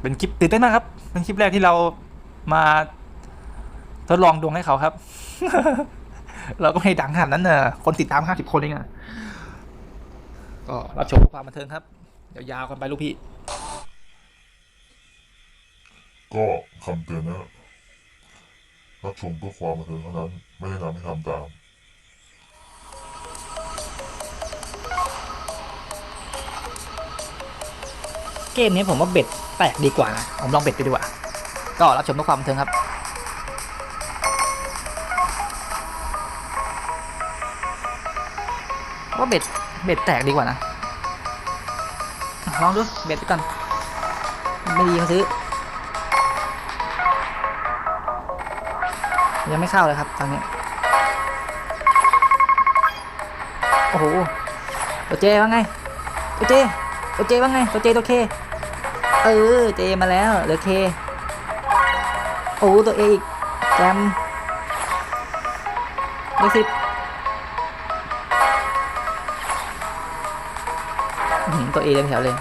เป็นคลิปตื่นเต้นมากครับ เป็นคลิปแรกที่เรามาทดลองดวงให้เขาครับ เราก็ไม่ได้ดังขนาดนั้นเนอะคนติดตามห้าสิบคนเองอะก็รับชมความบันเทิงครับ เดี๋ยวยาวกันไปลูกพี่ ก็คำเตือนนะรับชมเพื่อความบันเทิงเท่านั้น ไม่แนะนำให้ทำตาม เกมนี้ผมว่าเบ็ดแตกดีกว่านะผมลองเบ็ดดูดีกว่า ก็รับชมด้วยความบันเทิงครับว่าเบ็ดเบ็ดแตกดีกว่านะลองดูเบ็ดไปก่อนไม่ดีมาซื้อ ยังไม่เข้าเลยครับตอนนี้ โอ้โหตัวเจว่าไงตัวเจ ตัวเจว่าไงตัวเจตัวเคเออเจมาแล้วเหลือเคโอ้ตัวเออีกแจมเลขสิบตัวเอเต็มแถวเลย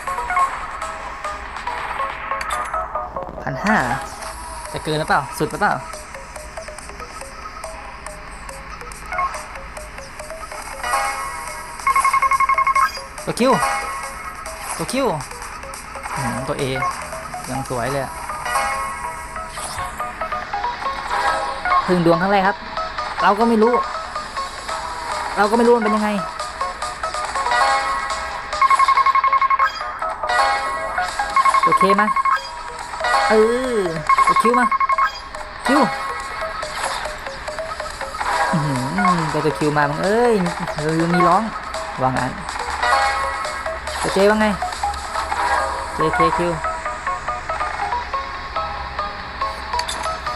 พันห้าจะเกินหรือเปล่า สุดหรือเปล่าตัวคิว ตัวคิวอื้อหือตัวเอยังสวยเลยอะพึ่งดวงครั้งแรกครับ เราก็ไม่รู้ เราก็ไม่รู้มันเป็นยังไงตัวเคมาเออตัวคิวมาคิวอือหือตัวตัวคิวมามึงเอ้ยลืมมีร้องว่างงานตัวเจว่าไง JKQ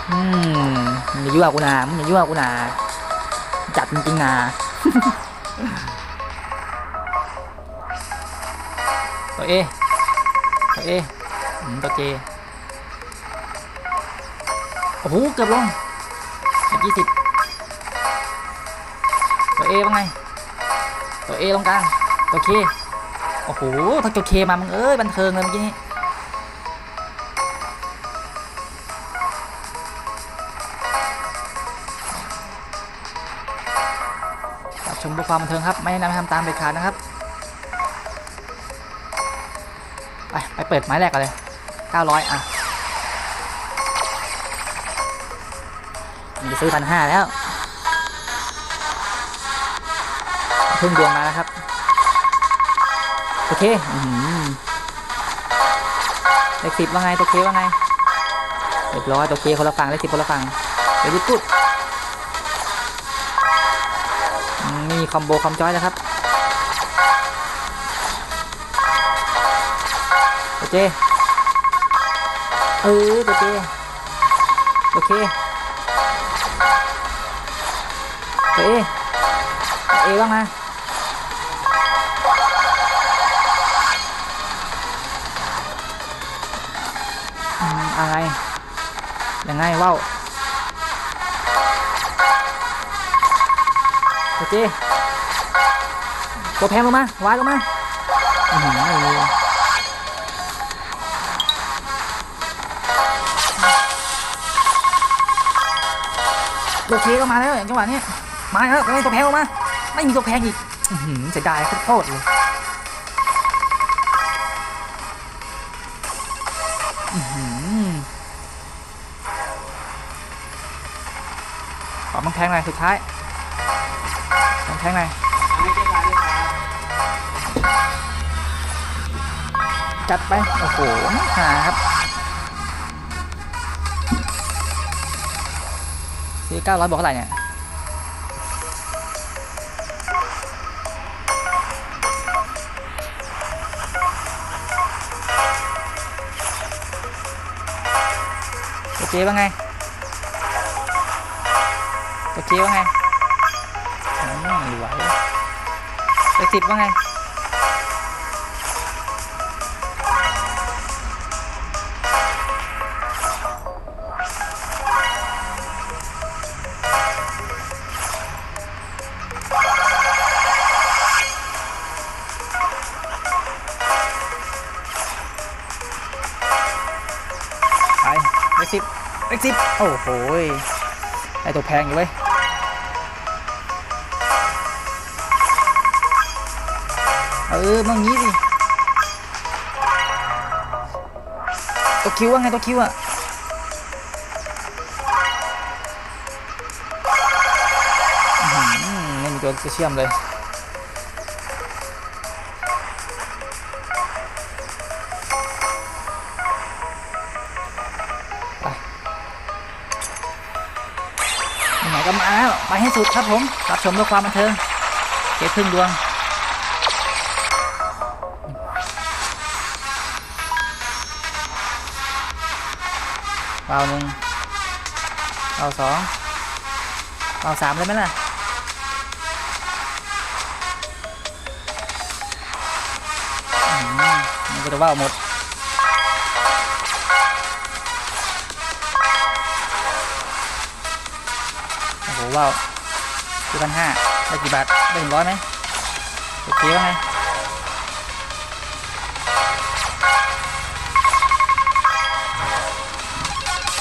อืมมึงอย่ายั่วกูนามึงอย่ายั่วกูนาจัดจริงๆนาตัวเอตัวเอตัวเจโอ้โหเกือบลงยี่สิบตัวเอว่าไง ตัวเอตรงกลาง ตัวเค โอ้โหถ้าจดเคมามึงเอ้ยบันเทิงเลยเมื่อกี้นี้รับชมเพื่อความบันเทิงครับ ไม่แนะนำให้ทำตามเด็ดขาดนะครับ ไป ไปเปิดไม้แรกกันเลย 900 อะมันจะซื้อพันห้าแล้วเพิ่งดวงมานะครับ อเคเลขสิบว่าไงตัวเคว่าไงเรียบร้อยตัวเคคนละฝั่งเลขสิบคนละฝั่งเดี๋ยวยุดพูดอืมไม่คอมโบคอมจอยนะครับตัวเจเออตัวเจโอเคตัวเอตัวเอว่าไง อะไร ยังไงว้าวโอเคตัวแพงลงมาวายลงมาอือหือไม่มีตัวเคก็มาแล้วอย่างจังหวะนี้มาแล้วไม่ตัวแพงลงมา ไม่มีตัวแพงอีกเสียดายโคตรเลย งหน่อยสุดท้ายมันแพงหน่อยจัดไป โอ้โหหาครับซื้อเก้าร้อยบอกเท่าไหร่เนี่ยโอเคว่าไง ตะกี้ว่าไงไหวตะสิบว่าไงไปเลขสิบเลขสิบโอ้โห ไอตัวแพงอยู่เว้ยเออมันงี้สิตัวคิวว่าไงตัวคิวอะอื้อหือไม่มีตัวจะเชื่อมเลย ก็มาแล้วไปให้สุดครับผมรับชมด้วยความบันเทิงเก็บพึ่งดวงเป่าหนึ่งเป่าสองเป่าสามเลยไหมล่ะมันก็จะว่าหมด ว้าวสี่พันห้าได้กี่บาท ได้ถึงร้อยไหมโอเคว่าไง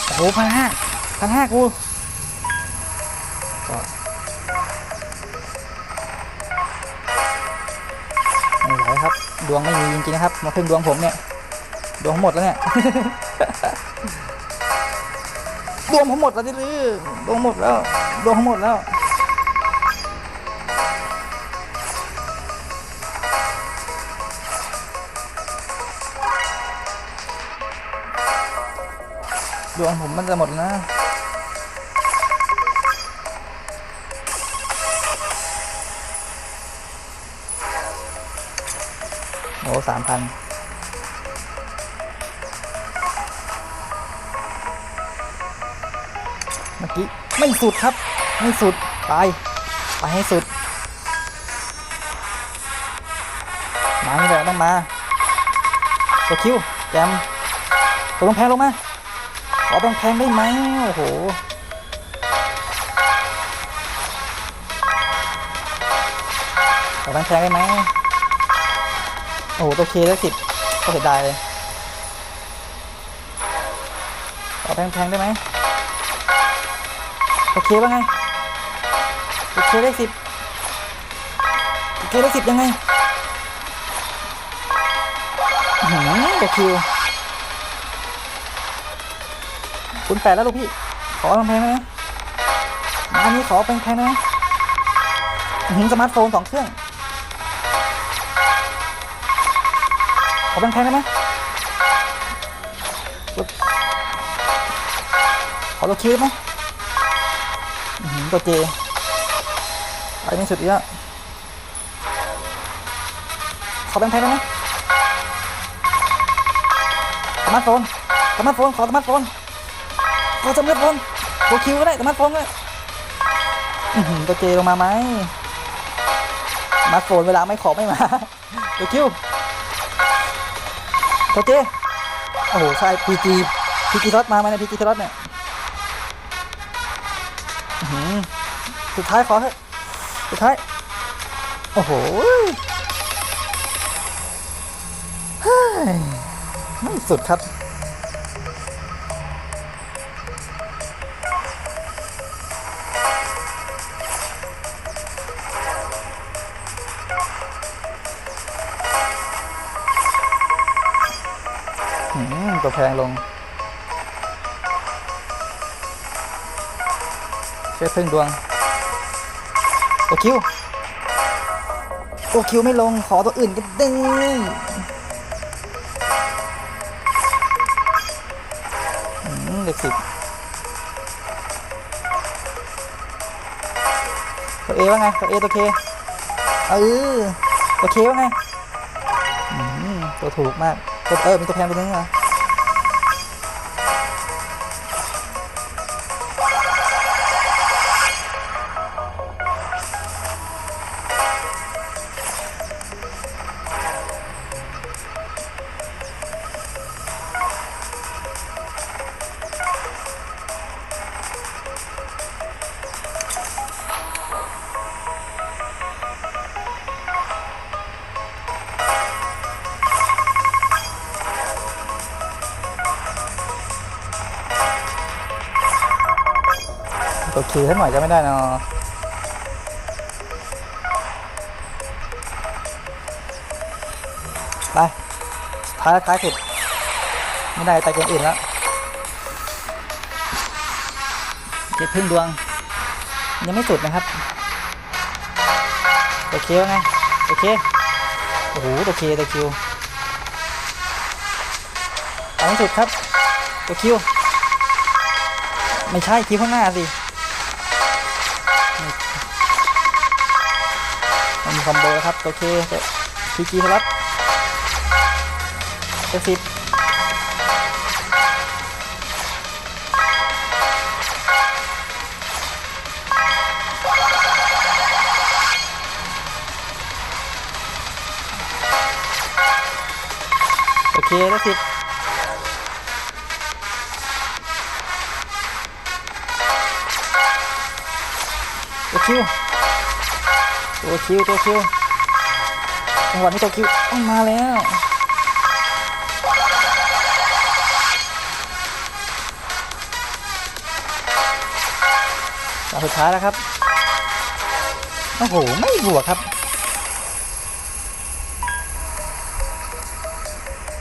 โอ้โหพันห้าพันห้ากูก็ไม่ไหวครับ ดวงไม่มีจริงๆนะครับ มาพึ่งดวงผมเนี่ย ดวงหมดแล้วเนี่ย ดวงผมหมดแล้วดิลือดวงหมดแล้วดวงผมหมดแล้วดวงผมมันจะหมดนะโอ้สามพัน มื่อกี้ไม่สุดครับไม่สุดไปไปให้สุดมานี่แหละต้องมาตัวคิวแจมตัวลงแพงลงมาขอแพงแพงได้ไหมโอ้โหขอแพงแพงได้ไหมโอ้โหตัวเคแล้วสิบก็เสียดายเลยขอแพงแพงได้ไหม โอเคว่าไงโอเคเลขสิบโอเคเลขสิบยังไงหือเดคิวคุณแปดแล้วลูกพี่ ขอแพงไหมอันนี้ขอแพงๆได้ไหมหือสมาร์ทโฟนสองเครื่อง ขอเป็นแพงได้ไหมขอตัวคิวได้ไหมอื้อหือ ตัวเจไปไม่สุดอีกแล้วขอแบงค์ไทยได้ไหมสมาร์ทโฟนสมาร์ทโฟนขอสมาร์ทโฟนขอสมาร์ทโฟนตัวคิวก็ได้สมาร์ทโฟนก็ได้อือหือตัวเจลงมาไหมสมาร์ทโฟนเวลาไม่ขอไม่มาตัวคิวตัวเจโอ้โหใช่พีจีพีจีทอดมาไหมเนะพีจีทอดเนี่ย สุดท้ายขอเถอะสุดท้าย โอ้โหไม่สุดครับอืมตัวแพงลง เช็คพึ่งดวงตัวคิวตัวคิวไม่ลง ขอตัวอื่นก็ได้อืมเด็กสิบตัวเอว่าไง ตัวเอตัวเคเออตัวเคว่าไงอืมตัวถูกมาก ตัวเออมีตัวแพงตัวนึงเหรอ ตัวคิวให้หน่อยก็ไม่ได้เนาะไปท้ายท้ายสุดไม่ได้ไปเกมอื่นแล้วเก็บพึ่งดวง ยังไม่สุดนะครับโอเคว่าไงโอเคโอ้โหโอเคตัวคิวเอาสุดครับตัวคิว ไม่ใช่คิวข้างหน้าสิ มีคอมโบแล้วครับ โอเคพีจีสลับเจ็ดสิบโอเคได้วสิบตัวคิว ตัวคิวตัวคิวจังหวะนี้ตัวคิวต้องมาแล้วตาสุดท้ายแล้วครับ โอ้โห ไม่บวกครับ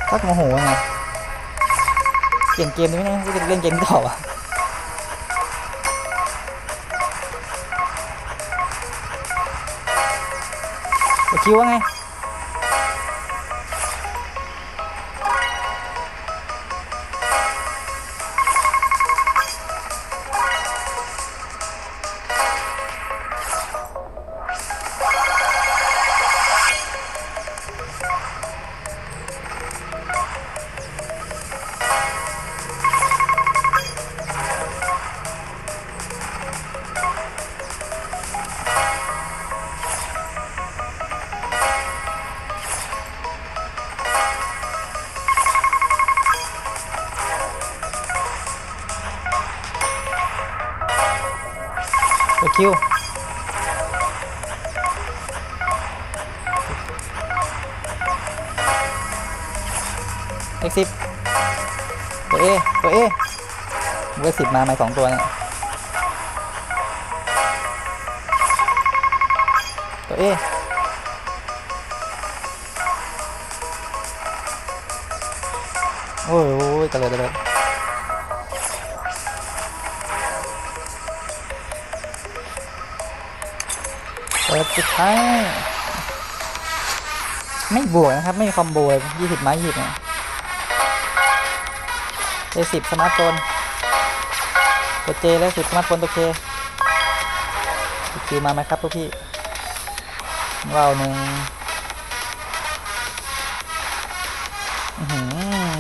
ทักโมโหไงเปลี่ยนเกมนี้ไหมเนี่ยจะเล่นเกมต่อวะ คิวว่าไง คิวเลขสิบตัวเอตัวเอเลขสิบมาไหมสองตัวเนี่ยตัวเอโอ้ยโอ้ยตะเลยตะเลย เปิดสุดท้ายไม่บวกนะครับ ไม่มีคอมโบยี่สิบไม้ยี่สิบเนี่ยเลขสิบสมาร์ทโฟนตัวเจเลขสิบสมาร์ทโฟนตัวเคคิวมาไหมครับพวกพี่ว้าวหนึ่ง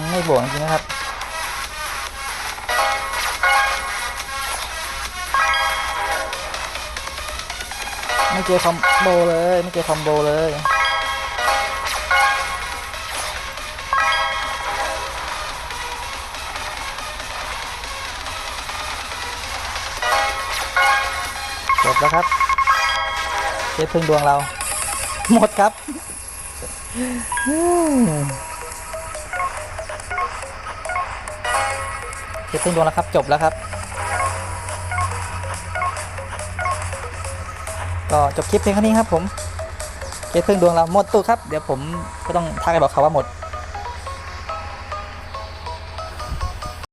ไม่บวกจริงนะครับ ไม่เจอคอมโบเลย ไม่เจอคอมโบเลยจบแล้วครับเจ๊พึ่งดวงเรา หมดครับเจ๊พึ่งดวงแล้วครับ จบแล้วครับ ก็จบคลิปเพียงเท่านี้ครับผมเกตเพิ่งดวงเราหมดตู้ครับ เดี๋ยวผมก็ต้องทักไปบอกเขาว่าหมด